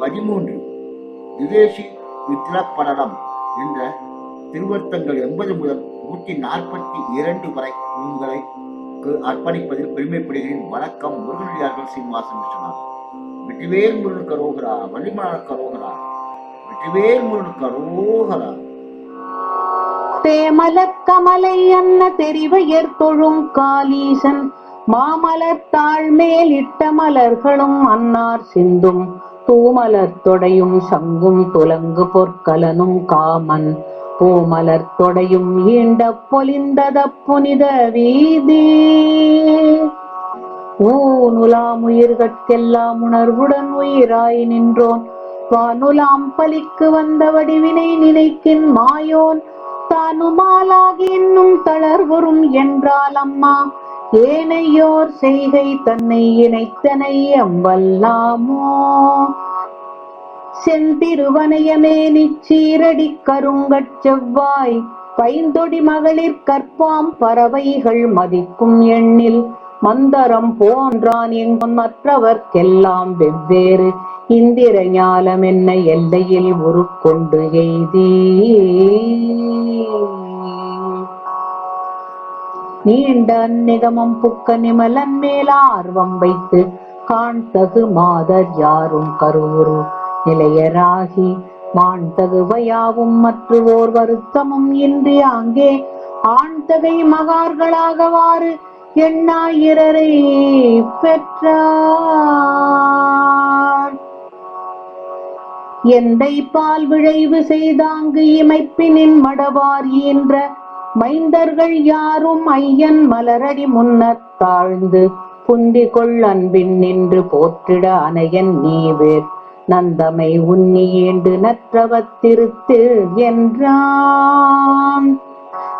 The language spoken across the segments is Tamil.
பதிமூன்று. விவேசி வித்ரப்படலம் என்ற திருவர்த்தங்கள் எண்பது முதல் நூற்றி நாற்பத்தி இரண்டு வரை உங்களை அர்ப்பணிப்பதில் பெருமைப்படுகிறேன். வணக்கம் முருகனடியார்கள் சீனிவாசன் விஸ்வநாதன் வெற்றிவேல் முருகன் கரோகரா வள்ளிமலர் கரோகரா வெற்றிவேல் முருகன் கரோகரா தேமலர் கமலை அன்ன தெரிவையர் தொழும் காலீசன் மாமலர் தாழ்மேல் இட்ட மலர்களும் அன்னார் சிந்தும். பூமலர் தொடையும் சங்கும் துலங்கு பொற்கலனும் காமன். பூமலர் தொடையும் ஈண்ட பொலிந்தத புனித வீதி. ஊனுலாம் உயிர்கட்கெல்லாம் உணர்வுடன் உயிராய் நின்றோன். வானுலாம் பலிக்கு வந்த வடிவினை நினைக்கின் மாயோன். தானுமாலாகி இன்னும் தளர்வரும் என்றால் அம்மா ஏனையோர் செய்கை தன்னை இணைத்தனை அம்பல்லாமோ செந்திருவனையமே நிச்சீரடி கருங்கட் செவ்வாய் பைந்தொடி மகளிர் கற்பாம் பறவைகள் மதிக்கும் எண்ணில் மந்தரம் போன்றான் எங்கும் மற்றவர்க்கெல்லாம் வெவ்வேறு. இந்திர ஞாலம் என்ன எல்லையில் உருக்கொண்டு எய்தீ நீண்ட அந்நிகமம் புக்க நிமலன் மேல் ஆர்வம் வைத்து காண்தகு மாதர் யாரும் கரூரு. நிலையராகி மாண்தகுவையாவும் மற்றுவோர் வருத்தமும் இன்றி அங்கே ஆண்தகை மகார்களாகவாறு எண்ணாயிரரை பெற்றார். எந்தை பால் விழைவு செய்தாங்கு இமைப்பினின் மடவார் ஈன்ற மைந்தர்கள் யாரும் ஐயன் மலரடி முன்னர் தாழ்ந்து புந்தி கொள் அன்பின் நின்று போற்றிட அனையன் நீவேர். நந்தமை உன்னி ஏண்டு நற்றவத்திருத்து என்றான்.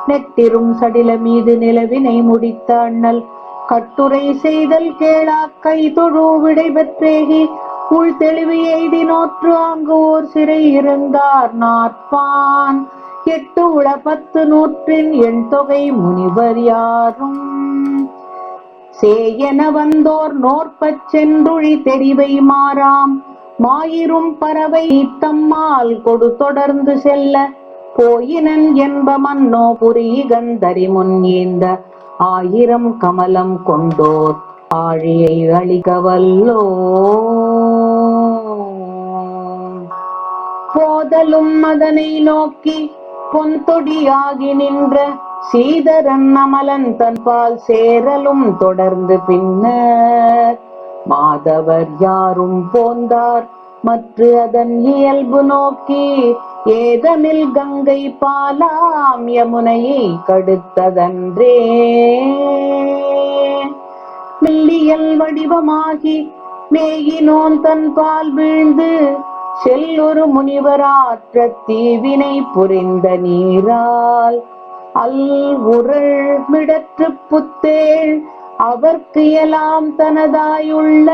நெட்டிரும் சடில மீது நிலவினை முடித்த அண்ணல் கட்டுரை செய்தல் கேளா கை தொழு விடை பெற்றேகி. உள் தெளிவு எய்தி நோற்று அங்கு ஓர் சிறை இருந்தார் நாற்பான். எட்டு உளப்பத்து நூற்றின் எண் தொகை முனிவர் யாரும். சேயென வந்தோர் நோற்பச் சென்றுழி தெரிவை மாறாம். மாயிரும் பறவை தம்மால் கொடு தொடர்ந்து செல்ல. போயினன் என்ப மன்னோ புரியகந்தரி முன் ஏந்த. ஆயிரம் கமலம் கொண்டோர் ஆழியை அழிகவல்லோ. போதலும் அதனை நோக்கி பொன்தொடியாகி நின்ற சீதரன் அமலன் தன்பால் சேரலும் தொடர்ந்து பின்னர். மாதவர் யாரும் போந்தார் மற்ற அதன் இயல்பு நோக்கி ஏதமில் கங்கை பாலாம் யமுனையை கடுத்ததன்றே. மில்லியல் வடிவமாகி மேயினோன் தன் பால் வீழ்ந்து செல்லொரு முனிவராற்ற தீவினை புரிந்த நீரால் அல் உரள் மிடற்று புத்தேள் அவர்க்கு எல்லாம் தனதாயுள்ள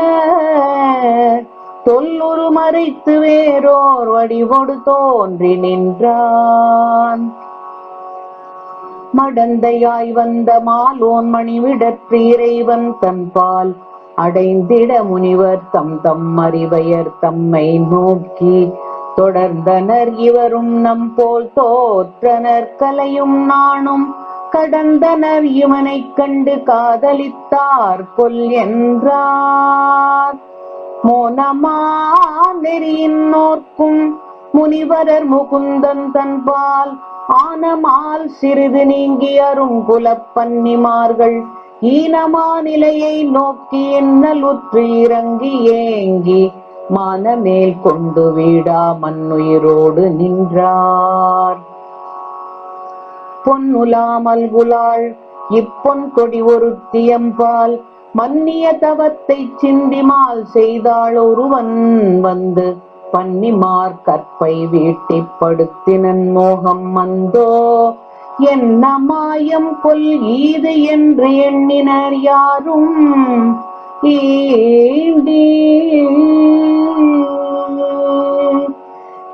தொல்லுரு மறைத்து வேறோர் வடிவொடு தோன்றி நின்றான். மடந்தையாய் வந்த மாலோன் மணிவிடற்று இறைவன் தன்பால் அடைந்திட முனிவர் தம் தம் அறிவையர் தம்மை நோக்கி. தொடர்ந்தனர் இவரும் நம் போல் தோற்றனர் கலையும் நானும். கடந்தனர் இவனை கண்டு காதலித்தார் கொல் என்றார். மோனமா நெறியின் நோர்க்கும் முனிவரர் முகுந்தன் தன்பால். ஆனமால் சிறிது நீங்கி அருங்குல பன்னிமார்கள் ஈனமா நிலையை நோக்கி என்னலுற்று இறங்கி ஏங்கி மானமேல் கொண்டு வீடா மண்ணுயிரோடு நின்றார். பொன்னுலாமல் குலாள் இப்பொன் கொடி ஒரு தியம்பால் மன்னிய தவத்தை சிந்திமால் செய்தாள் ஒருவன் வந்து பன்னிமார் கற்பை வீட்டிப்படுத்தினன் மோகம் மந்தோ என்ன மாயம் கொல் ஈது என்று எண்ணினர் யாரும்.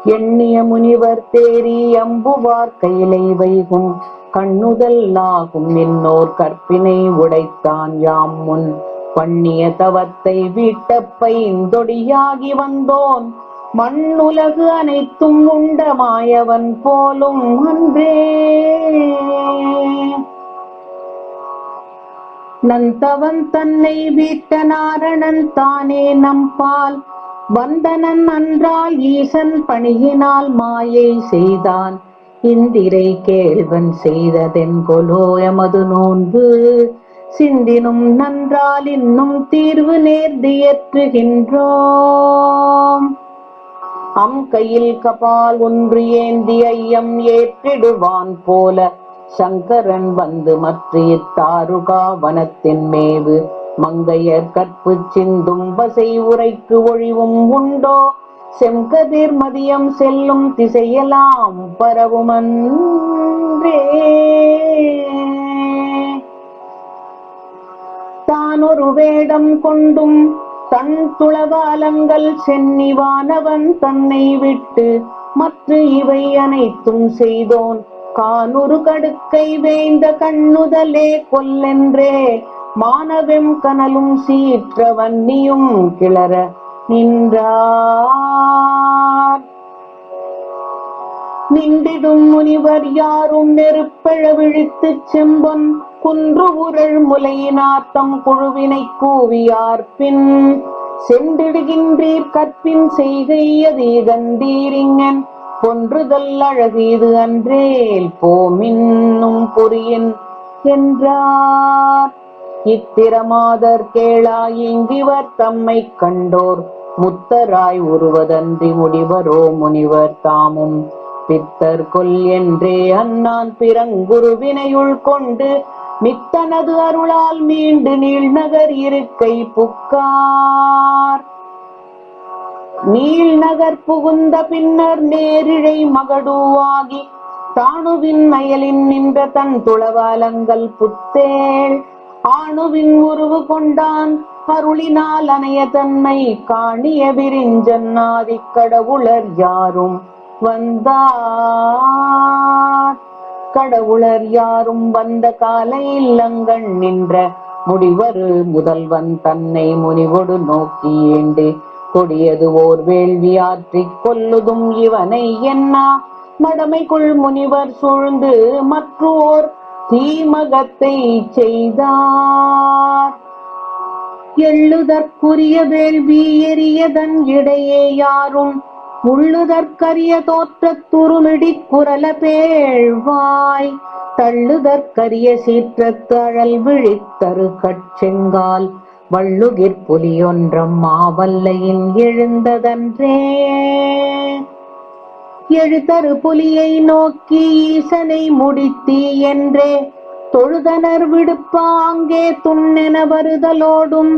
எண்ணிய முனிவர் தேரி அம்புவார் கையிலை வைகும். கண்ணுதல்லாகும் இன்னோர் கற்பினை உடைத்தான் யாம் முன். பண்ணிய தவத்தை வீட்டப்பை பைந்தொடியாகி வந்தோன். மண்ணுலகு அனைத்தும் உண்ட மாயவன் போலும் அன்றே. நந்தவன் தன்னை வீட்ட நாரணன் தானே நம்பால் வந்தனன் அன்றால் ஈசன் பணியினால் மாயை செய்தான். இந்திரை கேள்வன் செய்ததென்கொலோ எமது நோன்பு சிந்தினும் நன்றால் இன்னும் தீர்வு நேர்ந்தியற்றுகின்றோம் அம் கையில் கபால் ஒன்று ஏந்தி ஐயம் ஏற்றிடுவான் போல சங்கரன் வந்து மற்றிய இத்தாருகா வனத்தின் மேவு. மங்கையர் கற்பு சிந்தும் பசை உரைக்கு ஒழிவும் உண்டோ? செம்கதிர் மதியம் செல்லும் திசையெல்லாம் பரவுமன்றே. தான் ஒரு வேடம் கொண்டும் தன் துளவாலங்கள் சென்னிவானவன் தன்னை விட்டு மற்ற இவை அனைத்தும் செய்தோன். கானொரு கடுக்கை வேந்த கண்ணுதலே கொல்லென்றே மானவெம் கனலும் சீற்ற வன்னியும் கிளற நின்றா நின்றிடும் முனிவர் யாரும் நெருப்பழ விழித்துச் செம்பொன் குன்று உரள் முலையினாத்தம் குழுவினை கூவியார் பின் சென்றிடுகின்றீர் கற்பின் செய்கையதே கந்தீரிங்கன் பொன்றுதல் அழகு இது அன்றேல் போமின்னும் புரியின் என்றார். இத்திரமாதர் கேளாய் இங்கிவர் தம்மை கண்டோர் முத்தராய் உருவதன்றி முடிவரோ முனிவர் தாமும் பித்தர் கொல் என்றே அண்ணான் பிறங்குருவினை கொண்டு மித்தனது அருளால் மீண்டு நீழ்நகர் இருக்கை புக்கார். நீழ்நகர் புகுந்த பின்னர் நேரிழை மகடுவாகி தாணுவின் அயலின் நின்ற தன் துளவாலங்கள் புத்தேள். ஆணுவின் உருவு கொண்டான் அருளினால் அணைய தன்மை காணிய விரிஞ்சன்னாதி கடவுளர் யாரும் வந்தார். கடவுளர் யாரும் வந்த காலையில் அங்கண் நின்ற முடிவரு முதல்வன் தன்னை முனிவொடு நோக்கி ஏண்டு கொடியது ஓர் வேள்வி ஆற்றி கொல்லுதும் இவனை என்னா மடமைக்குள் முனிவர் சூழ்ந்து மற்றோர் தீமகத்தை செய்தார். எள்ளுதற்குரிய வேள்வி எரியதன் இடையே யாரும் உள்ளுதற்கரிய தோற்றத்துருமிடி குரல பேழ்வாய் தள்ளுதற்கரிய சீற்றத்து அழல் விழித்தரு கட்செங்கால் வள்ளுகிற் புலியொன்றம் மாவல்லையின் எழுந்ததன்றே. எழுதரு புலியை நோக்கி ஈசனை முடித்தி என்றே தொழுதனர் விடுப்பாங்கே துண்ணென வருதலோடும்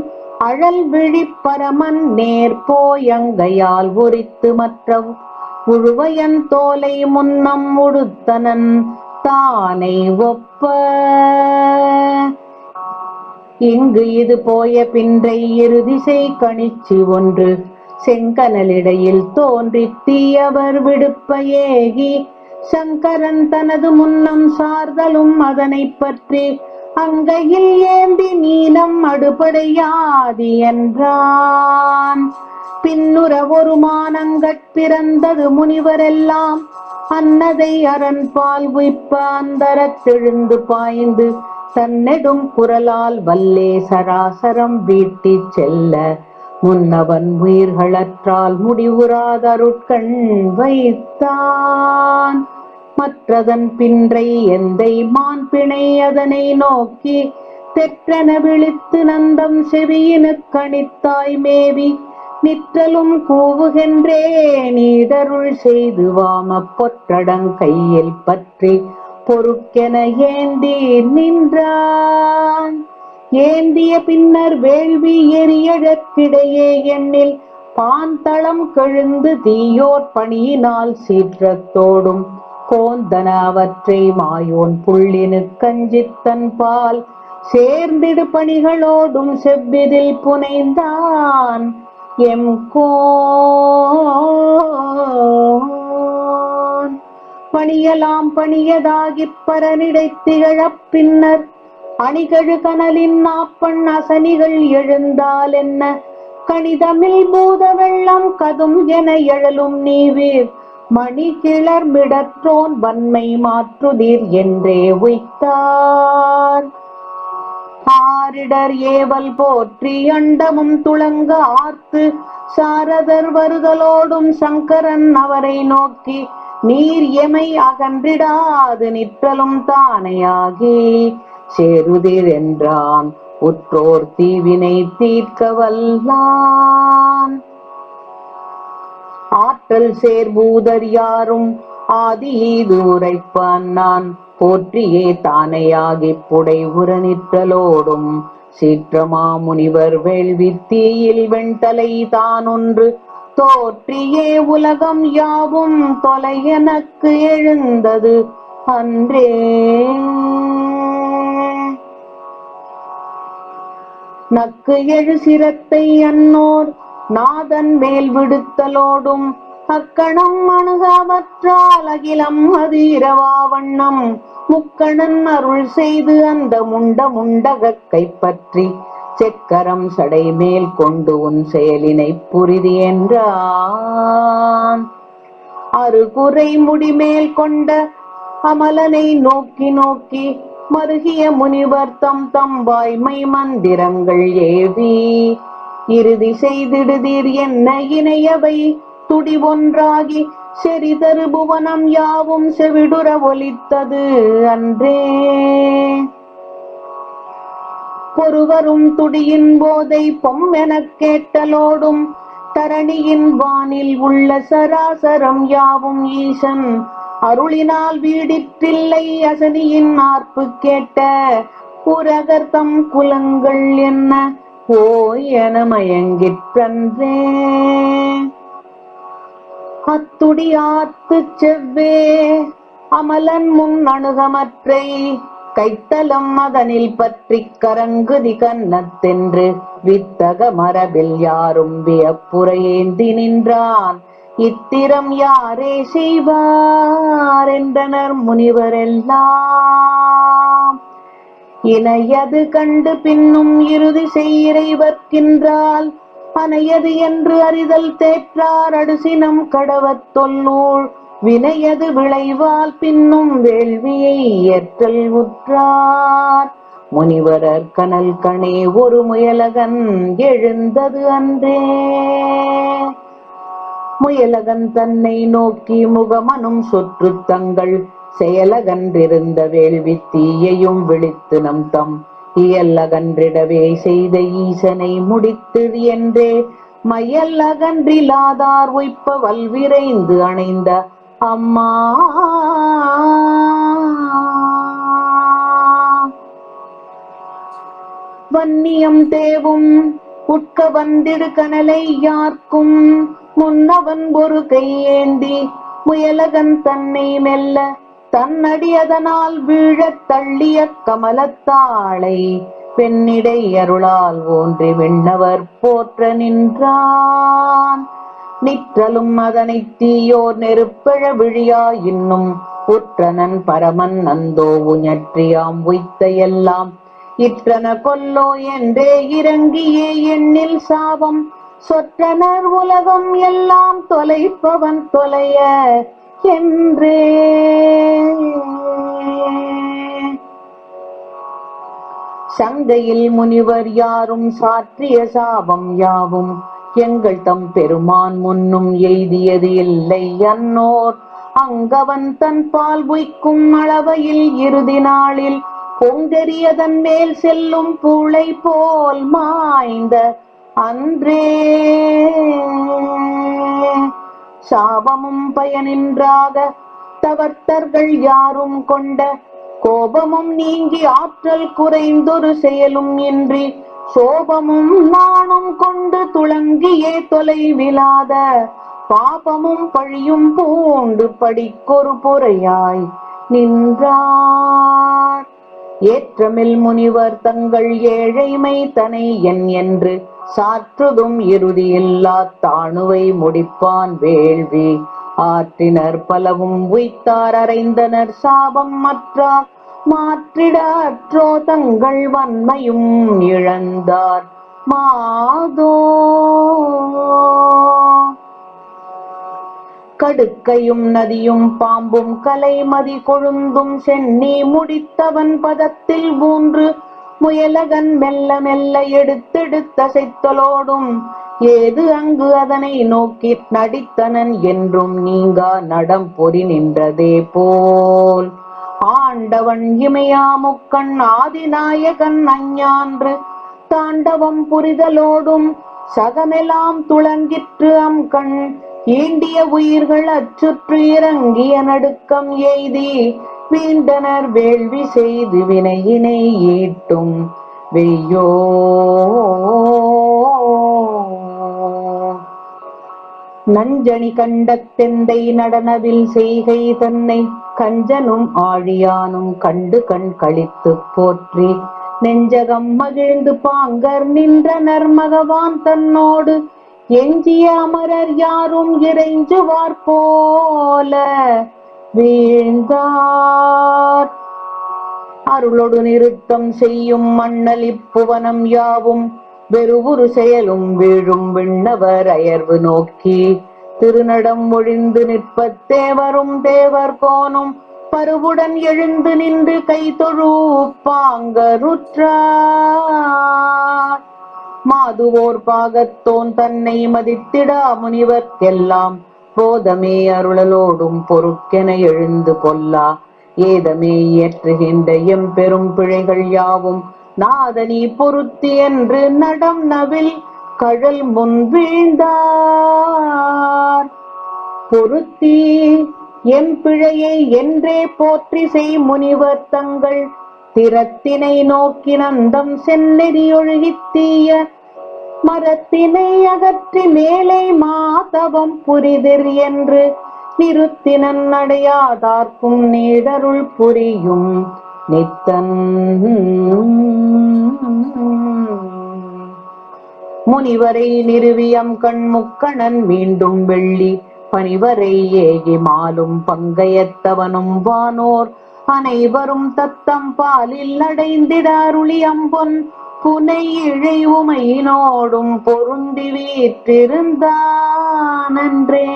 அழல் விழிப்பரமன் நேர்போயங்கையால் உரித்து மற்ற உழுவையன் தோலை முன்னம் உடுத்தனன் தானை ஒப்ப. இங்கு இது போய பின்றை இருதிசை கணிச்சு ஒன்று செங்கனலிடையில் தோன்றி தீயவர் விடுப்ப ஏகி. சங்கரன் தனது முன்னம் சார்தலும் அதனைப் பற்றி அங்கையில் ஏந்தி நீலம் அடுபடையாதி என்றான். பின்னுற ஒரு மானங்கட் பிறந்தது முனிவரெல்லாம் அன்னதை அரண்பால் உய்ப்ப அந்தரத்தெழுந்து பாய்ந்து தன்னெடும் குரலால் வல்லே சராசரம் வீட்டிச் செல்ல முன்னவன் உயிர்களற்றால் முடிவுறாதருட்கண் வைத்தான். மற்றதன் பின்றை எந்தை மான் பிணை அதனை நோக்கி தெற்றென விழித்து நந்தம் செவியினுக் கணித்தாய் மேவி. நிற்றலும் கூவுகின்றே நீடருள் செய்து வாம பொற்றடங் கையில் பற்றி பொறுக்கென ஏந்தி நின்றான். ஏந்திய பின்னர் வேள்வி எரியழக்கிடையே எண்ணில் பாந்தளம் கெழுந்து தீயோர் பணியினால் சீற்றத்தோடும் போந்தன அவற்றை மாயோன் புள்ளினு கஞ்சித்தன் பால் சேர்ந்திடு பணிகளோடும் செவ்விதில் புனைந்தான். எம் கோன் பணியலாம் பணியதாகிப் பரனிடைத் திகழப் பின்னர் அணிகழு கனலின் நாப்பண் அசனிகள் எழுந்தால் என்ன? கணிதமில் பூத வெள்ளம் கதும் என எழலும் நீவீர். மணி கிளர்மிடற்றோன் வன்மை மாற்றுதீர் என்றே உய்த்தார். ஆரிடர் ஏவல் போற்றி அண்டமும் துளங்க ஆர்த்து சாரதர் வருதலோடும் சங்கரன் அவரை நோக்கி நீர் எமை அகன்றிடாது நிற்றலும் தானையாகி சேருதிர் என்றான். உற்றோர் தீவினை தீர்க்க வல்லான் ஆற்றல் சேர்பூதர் யாரும்? ஆதி ஈது உரைப்பான் நான் போற்றியே தானையாகி புடை உரநிற்றலோடும் சீற்றமா முனிவர் வேள்வி தீயில் வெண்தலை தானொன்று. தோற்றியே உலகம் யாவும் தொலை எனக்கு எழுந்தது. அன்றே. நக்கு எழு சிரத்தை அன்னோர். நாதன் மேல் விடுத்தலோடும். அக்கணம் அணுகாவற்றால் அகிலம் அதீரவா வண்ணம். முக்கணன் அருள் செய்து அந்த முண்ட முண்டகக்கை பற்றி செக்கரம் சடை மேல் கொண்டு உன் செயலினை புரிதி என்றான். அருகுறை முடிமேல் கொண்ட அமலனை நோக்கி நோக்கி மருகிய முனிவர் தம் தம் வாய்மை மந்திரங்கள் ஏவி. இறுதி செய்திடுதீர் என்ன இணையவை? துடிவொன்றாகி செறிதரு புவனம் யாவும் செவிடுற ஒலித்தது அன்றே. ஒருவரும் துடியின் போதை பொம் எனக் கேட்டலோடும் தரணியின் வானில் உள்ள சராசரம் யாவும் ஈசன். அருளினால் வீடிற்றில்லை அசனியின் ஆர்ப்பு கேட்ட உரகர்த்தம் குலங்கள் என்ன? ஓ என மயங்கிற்றன்றே. அத்துடியாத்து செவ்வே அமலன் முன் அணுகமற்றை கைத்தலம் அதனில் பற்றி கரங்குதி கன்னத்தென்று வித்தக மரபில் யாரும் வியப்புரையேந்தி நின்றான். இத்திரம் யாரே செய்வார் என்றனர் முனிவரெல்லாம். இணையது கண்டு பின்னும் இறுதி செய்யிறைவர்க்கின்றால் பனையது என்று அறிதல் தேற்றார் அடுசினம் கடவத் தொல்லூள் வினையது விளைவால் பின்னும் வேள்வியை ஏற்றல் உற்றார். முனிவரர் கனல் கணே ஒரு முயலகன் எழுந்தது அன்றே. முயலகன் தன்னை நோக்கி முகமனும் சொற்று தங்கள். செயலகன்றிருந்த வேள்வி தீயையும் விழித்து நம் தம் இயல்லகன்றிடவே செய்த ஈசனை முடித்து என்றே மயல் அகன்றிலாதார் ஒய்ப்ப வல்விரைந்து அணைந்த அம்மா. வன்னியம் தேவும் உட்க வந்திடு கனலை யார்க்கும். முன்னவன் ஒரு கையேந்தி முயலகன் தன்னை மெல்ல தன்னடியதனால் வீழத் தள்ளிய கமலத்தாளை பெண்ணிடை அருளால் ஓன்றி விண்ணவர் போற்ற நின்றான். நிற்றலும் அதனை தீயோர் நெருப்பழ விழியா இன்னும் உற்றனன் பரமன் அந்தோ உஞற்றியாம் உய்த்த எல்லாம். இற்றன கொல்லோ என்றே இறங்கியே எண்ணில் சாபம். சொற்றனர் உலகம் எல்லாம் தொலைப்பவன் தொலைய சங்கையில் முனிவர் யாரும் சாற்றிய சாபம் யாவும். எங்கள் தம் பெருமான் முன்னும் எய்தியது இல்லை அன்னோர். அங்கவன் தன் பால் உய்க்கும் அளவையில் இறுதி நாளில் பொங்கரியதன் மேல் செல்லும் பூளை போல் மாய்ந்த அன்றே. சாபமும் பயனின்றாக. தவர்த்தர்கள் யாரும் கொண்ட கோபமும் நீங்கி ஆற்றல் குறைந்தொரு செயலும் இன்றி சோபமும் நாணும் கொண்டு துளங்கியே தொலைவிலாத பாபமும் பழியும் பூண்டு படிக்கொரு பொறையாய் நின்றார். ஏற்றமில் முனிவர் தங்கள் ஏழைமை தனை என் என்று சாற்றுதும் இறுதியில்லா தாணுவை முடிப்பான் வேள்வி. ஆற்றினர் பலவும் உய்த்தார் அறைந்தனர் சாபம் மற்றார் மாற்றிட அற்றோ தங்கள் வன்மையும் இழந்தார். மாதோ. கடுக்கையும் நதியும் பாம்பும் கலைமதி கொழுந்தும் சென்னி முடித்தவன் பதத்தில் மூன்று முயலகன் மெல்ல மெல்ல எடுத்தெடுத்தசைத்தலோடும் ஏது அங்கு அதனை நோக்கி நடித்தனன் என்றும் நீங்கா நடம் பொறி நின்றதே போல். ஆண்டவன் இமையாமுக்கண் ஆதிநாயகன் அஞ்ஞான்று தாண்டவம் புரிதலோடும் சகமெல்லாம் துளங்கிற்று அம் கண் ஈண்டிய உயிர்கள் அச்சுற்று இறங்கிய நடுக்கம் எய்தி மீண்டனர் வேள்வி செய்து வினையினை ஈட்டும். வெய்யோ. நஞ்சணி கண்ட தெந்தை நடனவில் செய்கை தன்னை கஞ்சனும் ஆழியானும் கண்டு கண் கழித்துப் போற்றி. நெஞ்சகம் மகிழ்ந்து பாங்கர் நின்றனர் மகவான் தன்னோடு. எஞ்சிய அமரர் யாரும் இறைஞ்சுவார் போல வீழ்ந்தார் அருளொடு நிறுத்தம் செய்யும் மண்ணல் இப்புவனம் யாவும். வெறுவுரு செயலும் வீழும் விண்ணவர் அயர்வு நோக்கி. திருநடம் ஒழிந்து நிற்பத்தே வரும் தேவர் கோனும். பருவுடன் எழுந்து நின்று கை தொழு மாதுவோர் பாகத்தோன் தன்னை மதித்திடா முனிவர்க்கெல்லாம். போதமே அருளலோடும் பொறுக்கென எழுந்து கொல்லா. ஏதமே இயற்றுகின்ற எம் பெரும் பிழைகள் யாவும். நாதனி பொருத்தி என்று நடம் நவில் கழல் முன் வீழ்ந்தார். பொருத்தி எம் பிழையை என்றே போற்றி செய் முனிவர் தங்கள். திறத்தினை நோக்கி நந்தம் செந்நெறி ஒழுகித்தீய தீய மரத்தினை அகற்றி மேலே மாதவம் புரிதிர் என்று நிறுத்தினன் அடையாதார்க்கும் நீடருள் புரியும் நித்தன். முனிவரை நிறுவியம் கண்முக்கணன் மீண்டும் வெள்ளி பனிவரை ஏகி மாலும் பங்கையத்தவனும் வானோர் அனைவரும் தத்தம் பாலில் அடைந்திட புனை இழை உமையினோடும் பொருந்தி வீற்றிருந்தானன்றே.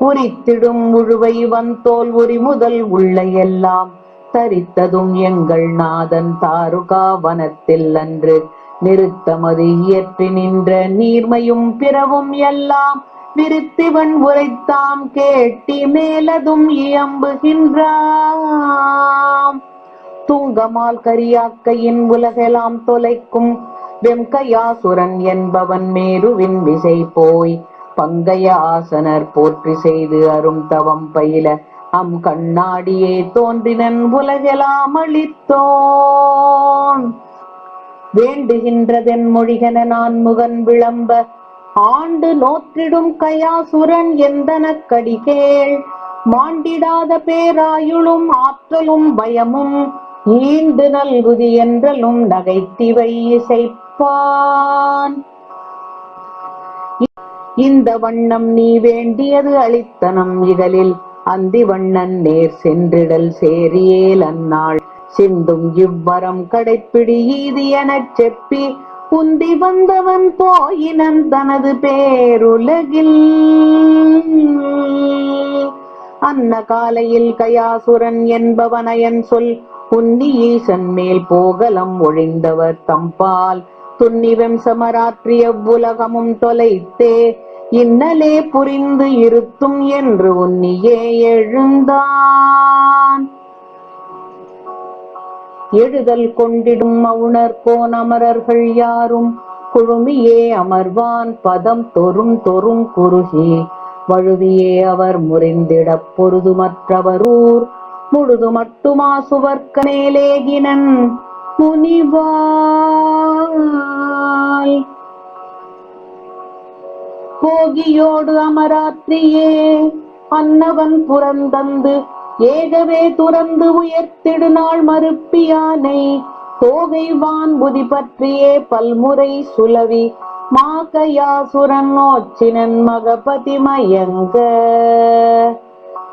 உரித்திடும் முழுவை வந்தோல் உரி முதல் உள்ள எல்லாம் தரித்ததும் எங்கள் நாதன் தாருகா வனத்தில் அன்று. நிறுத்தமது இயற்றி நின்ற நீர்மையும் பிறவும் எல்லாம் விருத்திவன் உரைத்தான் கேட்டி மேலதும் இயம்புகின்றான் தூங்கமால் கரியாக்கையின் உலகெல்லாம் தொலைக்கும். வெம்கையாசுரன் என்பவன் மேருவின் விசை போய் பங்கைய ஆசனர் போற்றி செய்து அரும் தவம் பயில அம் கண்ணாடியே தோன்றினன் உலகெல்லாம் அளித்தோன். வேண்டுகின்றதென் மொழிகன நான் முகன் விளம்ப ஆண்டு நோற்றிடும் கயாசுரன் எந்தன கடிகேள். மாண்டிடாத பேராயுளும் ஆற்றலும் பயமும் ஈண்டு நல்குதி என்றலும் நகைத்திவை இசைப்பான். இந்த வண்ணம் நீ வேண்டியது அளித்தனம் இகலில். அந்தி வண்ணன் நேர் சென்றிடல் சேரியேல் அந்நாள். சிந்தும் இவ்வரம் கடைப்பிடி ஈதி எனச் செப்பி. உந்தி வந்தவன் போயினன் தனது பேருலகில். அன்ன காலையில் கயாசுரன் என்பவனயன் சொல். ஈசன் மேல் போகலம் ஒழிந்தவர் தம்பால். துன்னிவம் சமராற்றிய உலகமும் தொலைத்தே இன்னலே புரிந்து இருத்தும் என்று உன்னியே எழுந்தான். எழுதல் கொண்டிடும் அவுணர் போன் அமரர்கள் யாரும் குழுமியே அமர்வான் பதம் தொறும் தொறும் குறுகி. வழுவியே அவர் முறிந்திடப் பொருதுமற்றவர் ஊர் முழுது மட்டுமா சுவர்க்க மேலேகினன்? முனிவாய். போகியோடு அமராத்திரியே அன்னவன் புறந்தந்து ஏகவே துறந்து உயர்த்திடு நாள் மறுப்பியானை. தோகை வான்புதி பற்றியே பல்முறை சுலவி மாகையாசுரன் நோச்சினன் மகபதி மயங்க.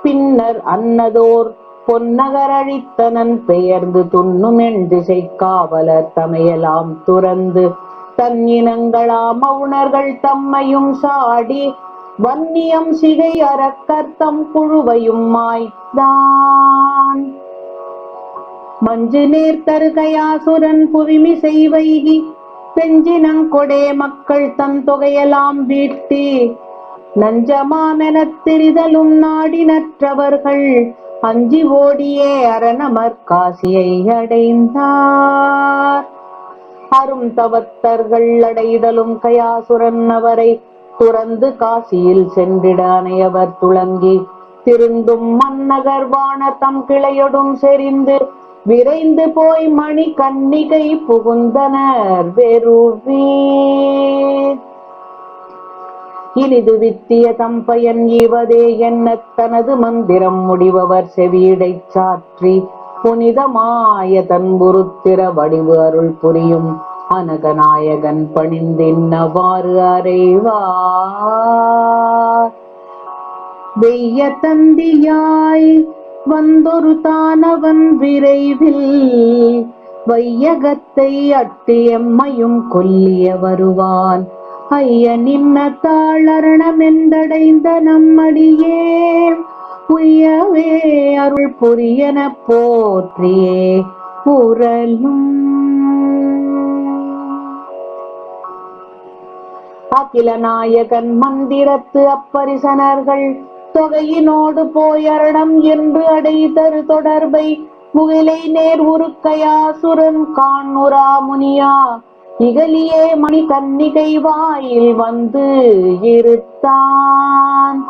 பின்னர் அன்னதோர் பொன்னகரழித்தனன் பெயர்ந்து துண்ணும் எண் திசை காவலர் தமையலாம் துறந்து தன் இனங்களாம் மௌனர்கள் தம்மையும் சாடி வன்னியம் சிகை அறக்கர்த்தம் குழுவையும் மாய்த்தான். மஞ்சு நேர் தருகையாசுரன் புவிமிசை பெஞ்சினங் பெஞ்சினங்கொடே மக்கள் தன் தொகையெல்லாம் வீட்டி நஞ்சமாமெனத் திரிதலும் நாடினற்றவர்கள் அஞ்சி ஓடியே அரணமர் காசியை அடைந்தார். அரும் தவத்தர்கள் அடைதலும் கயாசுரன் அவரை துறந்து காசியில் சென்றிட அணையவர் துளங்கி திருந்தும் மன்னகர் வாணர் தம் கிளையொடும் செறிந்து விரைந்து போய் மணி கன்னிகை புகுந்தனர் வெறுவீர் இனிது வித்திய தம்பயன் ஈவதே என்ன தனது மந்திரம் முடிபவர் செவியடை சாற்றி புனிதமாய தன் குருத்திர வடிவு அருள் புரியும். அனகநாயகன் பணிந்தின்னவாறு அறைவார் வெய்ய தந்தியாய் வந்தொரு தானவன் விரைவில் வையகத்தை அட்டி எம்மையும் கொல்லிய வருவான். ஐய நின்ன தாளரணமென்றடைந்த நம்மடியே. உய்யவே அருள் புரியன போற்றியே உரலும் அகில நாயகன் மந்திரத்து அப்பரிசனர்கள் தொகையினோடு போயரணம் என்று அடைதரு தொடர்பை முகிலை நேர் உருக்கையாசுரன் காண்ணுரா முனியா. இகலியே மணி கன்னிகை வாயில் வந்து இருத்தான்.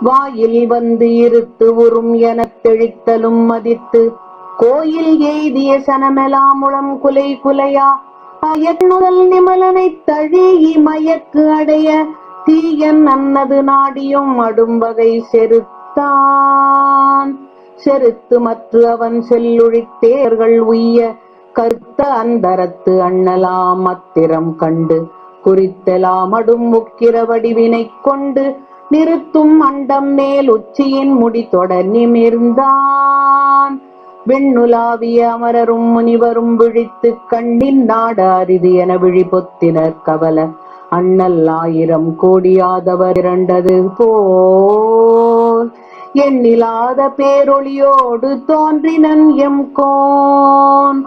வாயில் வந்து இருத்து உறும் எனத் தெழித்தலும் மதித்து கோயில் எய்திய சனமெலாம் முழம் குலை குலையா அயற்னுதல் நிமலனை தழீஇ மயக்கு அடைய தீயன் அன்னது நாடியும் அடும் வகை செருத்தான். செருத்து மற்ற அவன் செல்லுழித்தேர்கள் உய்ய கருத்த அந்தரத்து அண்ணலாம் அத்திரம் கண்டு குறித்தலாமடும் முக்கிர வடிவினைக் கொண்டு நிறுத்தும் அண்டம் மேல் உச்சியின் முடி தொடர் நிமிர்ந்தான். விண்ணுலாவிய அமரரும் முனிவரும் விழித்து கண்ணின் நாடு அரிது என விழிபொத்தினர் கவல. அண்ணல் ஆயிரம் கோடியாதவர் இரண்டது போல். எண்ணிலாத பேரொளியோடு தோன்றினன் எம் கோன்.